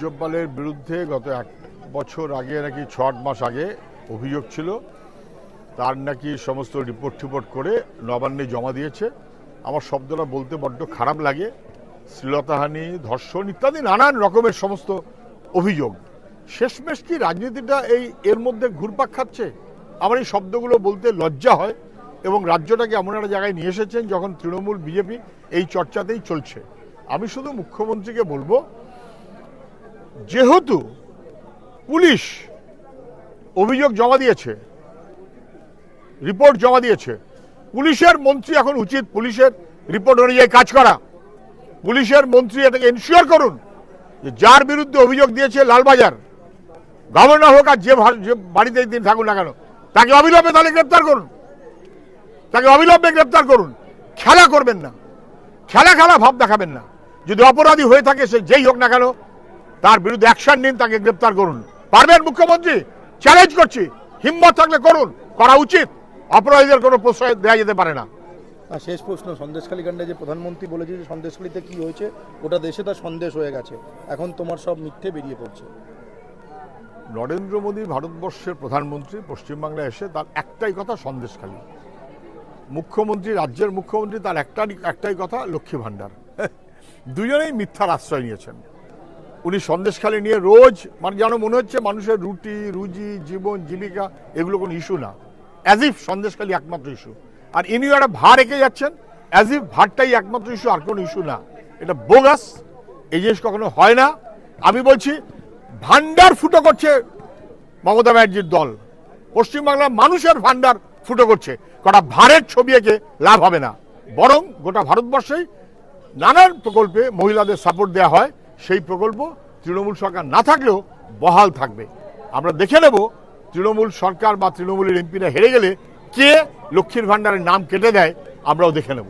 রাজ্যপালের বিরুদ্ধে গত এক বছর আগে নাকি ছ আট মাস আগে অভিযোগ ছিল। তার নাকি সমস্ত রিপোর্ট টিপোর্ট করে নবান্নে জমা দিয়েছে। আমার শব্দটা বলতে বড্ড খারাপ লাগে। শ্লীলতাহানি, ধর্ষণ ইত্যাদি নানান রকমের সমস্ত অভিযোগ। শেষমেশ কি রাজনীতিটা এই এর মধ্যে ঘুরপাক খাচ্ছে? আমার এই শব্দগুলো বলতে লজ্জা হয় এবং রাজ্যটাকে এমন একটা জায়গায় নিয়ে এসেছেন যখন তৃণমূল, বিজেপি এই চর্চাতেই চলছে। আমি শুধু মুখ্যমন্ত্রীকে বলব যেহেতু পুলিশ অভিযোগ জমা দিয়েছে, রিপোর্ট জমা দিয়েছে, পুলিশের মন্ত্রী এখন উচিত পুলিশের রিপোর্ট অনুযায়ী কাজ করা। পুলিশের মন্ত্রী এটাকে এনশিওর করুন যে যার বিরুদ্ধে অভিযোগ দিয়েছে লালবাজার, গভর্নর হোক আর যে বাড়িতে দিন থাকুন না কেন, তাকে অবিলম্বে তাহলে গ্রেপ্তার করুন। তাকে অবিলম্বে গ্রেপ্তার করুন। খেলা করবেন না। খেলা খেলা ভাব দেখাবেন না। যদি অপরাধী হয়ে থাকে সে যেই হোক না কেন তার বিরুদ্ধে অ্যাকশন নিন তাকে গ্রেপ্তার করুন। পারবেন মুখ্যমন্ত্রী? চ্যালেঞ্জ করছি। হিম্মত থাকলে করুন। করা উচিত। অপরাধীদের কোনো প্রশ্রয় দেওয়া যেতে পারে না। শেষ প্রশ্ন সন্দেশখালী কাণ্ডে যে প্রধানমন্ত্রী বলেছে যে সন্দেশখালীতে কি হয়েছে ওটা দেশে তার সন্দেশ হয়ে গেছে। এখন তোমার সব মিথ্যে বেরিয়ে পড়ছে। নরেন্দ্র মোদী ভারতবর্ষের প্রধানমন্ত্রী পশ্চিমবাংলায় এসে তার একটাই কথা সন্দেশখালী। মুখ্যমন্ত্রী রাজ্যের মুখ্যমন্ত্রী তার একটাই একটাই কথা লক্ষ্মী ভাণ্ডার। দুজনেই মিথ্যার আশ্রয় নিয়েছেন। উনি সন্দেশখালী নিয়ে রোজ মানে যেন মনে হচ্ছে মানুষের রুটি, রুজি, জীবন, জীবিকা, এগুলো কোনো ইস্যু না। অ্যাজ ইফ সন্দেশখালী একমাত্র ইস্যু আর ইনিও একটা ভার রেখে যাচ্ছেন অ্যাজ ইফ ভারটাই একমাত্র ইস্যু আর কোনো ইস্যু না। এটা বোগাস এই জিনিস কখনো হয় না। আমি বলছি ভান্ডার ফুটো করছে মমতা ব্যানার্জির দল। পশ্চিমবাংলার মানুষের ভান্ডার ফুটো করছে। কটা ভারের ছবি এঁকে লাভ হবে না। বরং গোটা ভারতবর্ষেই নানান প্রকল্পে মহিলাদের সাপোর্ট দেওয়া হয়। সেই প্রকল্প তৃণমূল সরকার না থাকলেও বহাল থাকবে। আমরা দেখে নেব তৃণমূল সরকার বা তৃণমূলের এমপিরা হেরে গেলে কে লক্ষ্মীর ভাণ্ডারের নাম কেটে দেয়, আমরাও দেখে নেব।